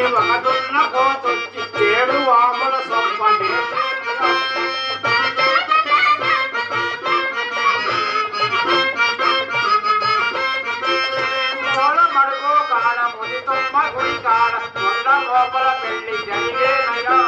ఉత్తరాది నుంచి ఏడు వాముల సొప్పనే. కాడ తుమ్మ గుడి కాడ కొండ లోపల పెళ్ళి జరిగేనయ్యా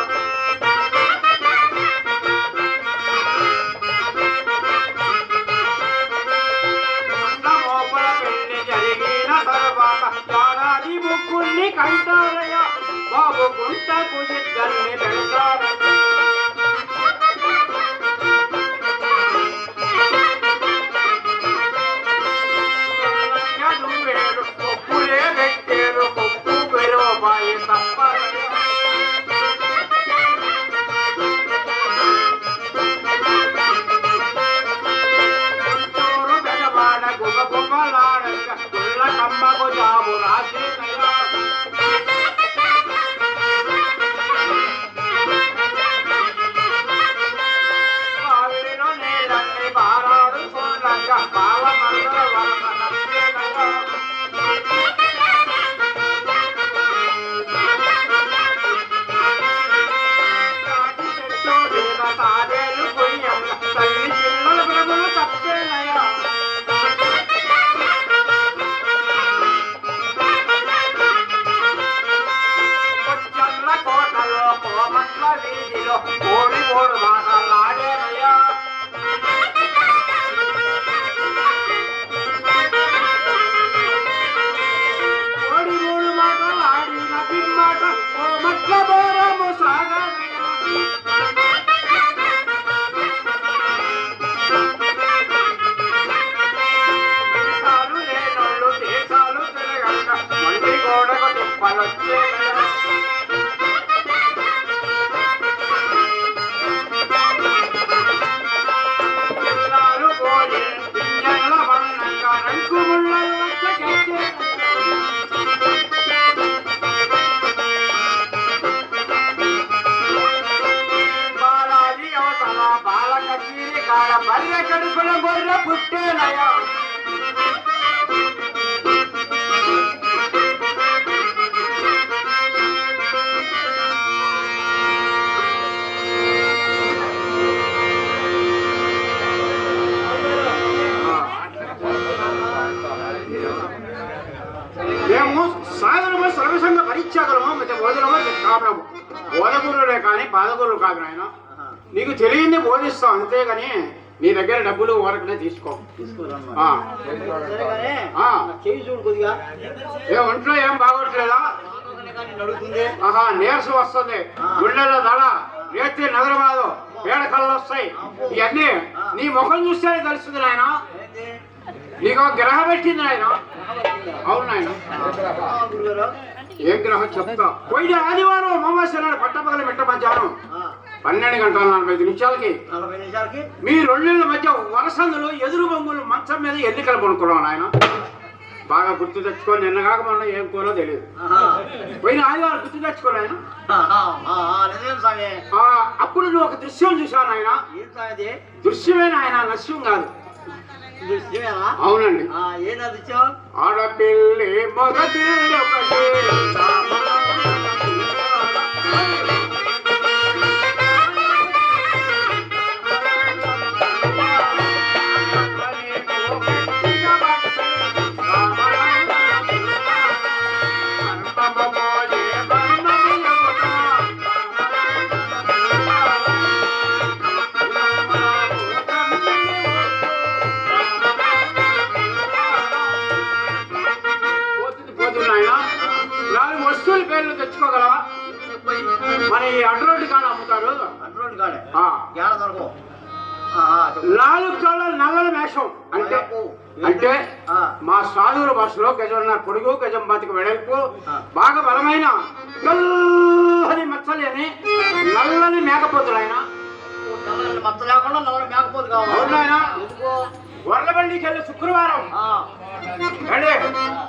కోడి ఓడు మాటలాడేనయ్యా కోడి ఓడు మాటలాడిన పిమ్మట కోమట్ల బోరము సాగనయ్యా. దేశాలు లేనోళ్ళు దేశాలు తిరగక మళ్ళీ గోడకు తిప్పలొచ్చేనయ్యా నీకు తెలియంది బోధిస్తాం అంతేగాని నీ దగ్గర డబ్బులు ఊరకనే తీసుకో. ఏ ఒంట్లో ఏం బాగోట్లేదా? ఆహా నీరసం వస్తుంది. గుండెల్లో దడ రేతి నగరబాదు పేడ కళ్ళు వస్తాయి. ఇవన్నీ నీ ముఖం చూస్తేనే తెలుస్తుంది నాయన? నీకు గ్రహం పెట్టింది నాయన. అవును నాయన. ఏ గ్రహం చెప్తా? పోయిన ఆదివారం నాడు పట్టపగల మిట్ట మధ్యాహ్నం. పన్నెండు గంటల నలభై ఐదు నిమిషాలకి. నలభై నిమిషాలకి. మీ రెండేళ్ళ మధ్య వరసందులు ఎదురు బొంగులు మంచం మీద ఎన్నికలు పనుకున్నాం నాయన? బాగా గుర్తు తెచ్చుకో నిన్న కాక మొన్న ఏం కూరో తెలియదు. పోయిన ఆదివారం గుర్తు తెచ్చుకో నాయన. ఆహా, ఆహా, నిజం స్వామి ఆ, అప్పుడు నువ్వు ఒక దృశ్యం చూశాను ఆయన ఏం స్వామి అది? దృశ్యమే ఆయన నశ్యం కాదు? అవునండి. ఆడపిల్లి మగపిల్లి మేషం అంటే అంటే మా సాధువుల భాషలో గజన్నర పొడుగు గజం బాతికి వెడల్పు. బాగా బలమైన గల్లని మచ్చలేని నల్లని మేకపోతులు ఆయన. నల్లని మచ్చ లేకుండా నల్లని మేకపోతు కావాలి. వెళ్ళి శుక్రవారం.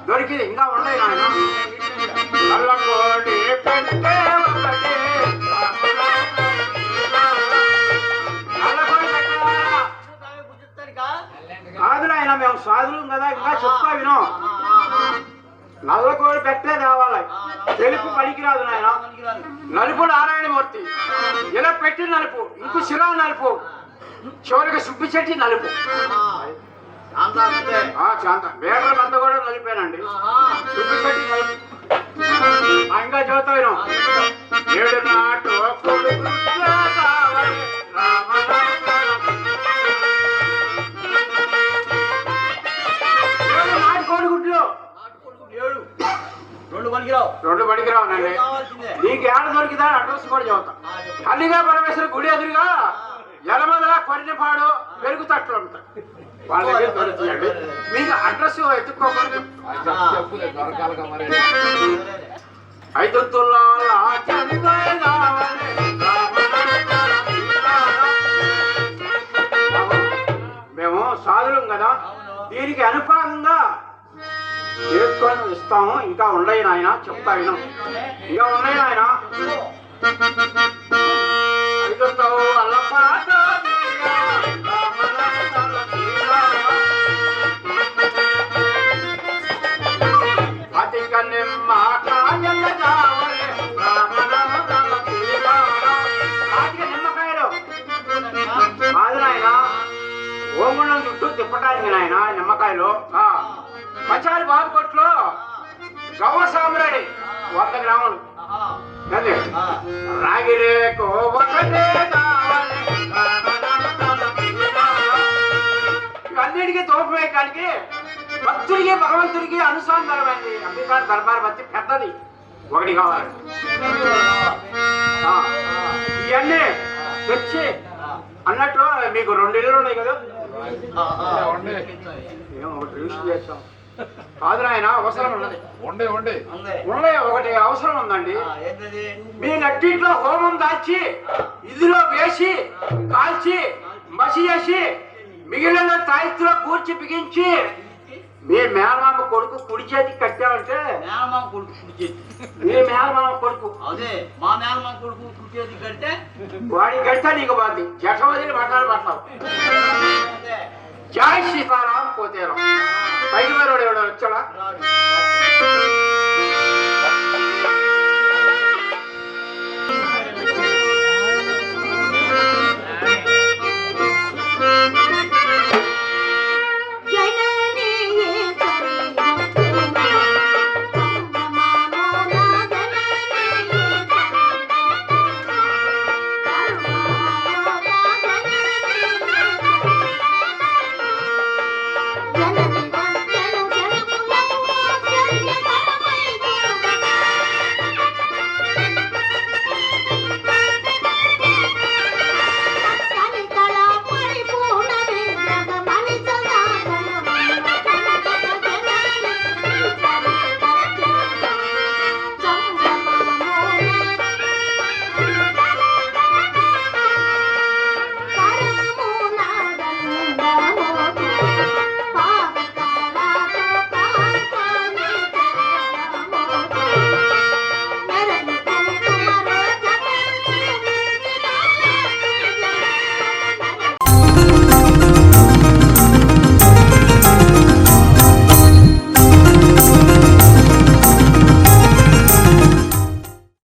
దొరికింది. ఇంకా ఉన్నాయి తెలుపు పనికిరాదు నాయన. నలుపు నారాయణమూర్తి. ఇలా పెట్టి నలుపు ఇంకు శిరా నలుపు. చివరికి సుబ్బి చెట్టి నలుపు. వేరే కూడా నలిపానండి. సుబ్బి చెట్టి నలుపు. ఇంకా చదువుతాను ఏడు నాటు కావాల్సిందే? నీకు ఏడ దొరికిదా అడ్రస్ కూడా చెప్పు. కల్లిగా పరమేశ్వర గుడి ఎదురుగా ఎలమదల కొరినపాడు పెరుగు తట్లు ఉంటాయి వాళ్ళ దగ్గర దొరుకుతాయండి మీకు అడ్రస్ ఎత్తుక్కోకూడదు. ఐదు తులాల మేము సాధులం కదా. దీనికి అనుపాతంగా చేసుకొని ఇస్తాము. ఇంకా ఉన్నాయి నాయన చెప్తా విను. ఇంకా ఉన్నాయి నాయన? ఐదు తోల అతి కన్నెమ్మ కాయల నిమ్మకాయలు. కాదు నాయన చుట్టూ తిప్పటానికి నాయన నిమ్మకాయలు. ఆ, పచారి బాబు కొట్లో గవ్వ సాంబ్రాడి వంద గ్రాములు. ఆహా. అదే ఆ. రాగి రేకు ఒకటే కావాలి రామనాథాల సీతారామ. ఇవన్నిటికీ తోపు వేయటానికి భక్తుడికి భగవంతుడికి అనుసంధానమైంది. అంబికార్ దర్బార్ బత్తి పెద్దది. ఒకటి కావాలి. ఇవన్నీ తెచ్చి అన్నట్టు మీకు రెండు ఇళ్ళు ఉన్నాయి కదా. రిజిస్టర్ చేస్తాం కాదు నాయన అవసరం ఉన్నది. ఉండే ఉండే. ఉన్నాయి ఒకటి అవసరం ఉందండి. ఆ, ఏంటది? మీ నట్టింట్లో హోమం దాచి ఇదిలో వేసి కాల్చి మసి చేసి మిగిలిన తాయిత్తులో కూర్చి బిగించి మీ మేనమామ కొడుకు కుడి చేతికి కట్టామంటే మేనమామ కొడుకు కుడిచేది మీ మేనమామ కొడుకు. అదే మా మేనమామ కొడుకు కుడిచేది కడితే? వాడి గంట నీకు బాధి జఠవదిని మాట్లాడి ஜாய் சீதாராம் போதேரம் பைவரோட உச்சலா